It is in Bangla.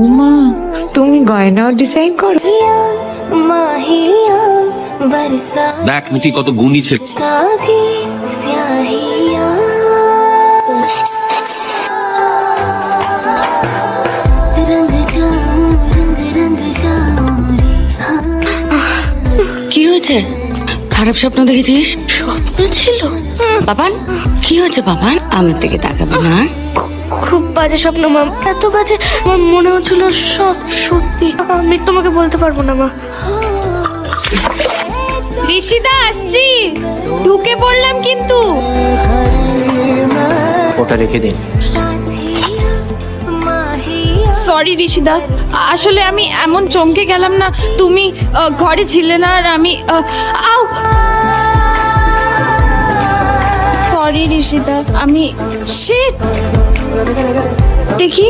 ওমা তুমি গয়নাও ডিজাইন করো। দেখ মিটি কত গুণি ছিল কি হয়েছে? খারাপ স্বপ্ন দেখেছিস? স্বপ্ন ছিল। বাবান কি হয়েছে বাবান? আমার দিকে তাকাবো না। খুব বাজে স্বপ্ন মা এত বাজে আমার মনে হচ্ছিল সব সত্যি। আমি তোমাকে বলতে পারব না মা। ঋষিদা আসছি। ঢুকে পড়লাম কিন্তু। ওটা রেখে দিন। সরি ঋষিদা। আসলে আমি এমন চমকে গেলাম না। তুমি ঘরে ছিলে না আর আমি আহ, আউ আমি সে দেখি।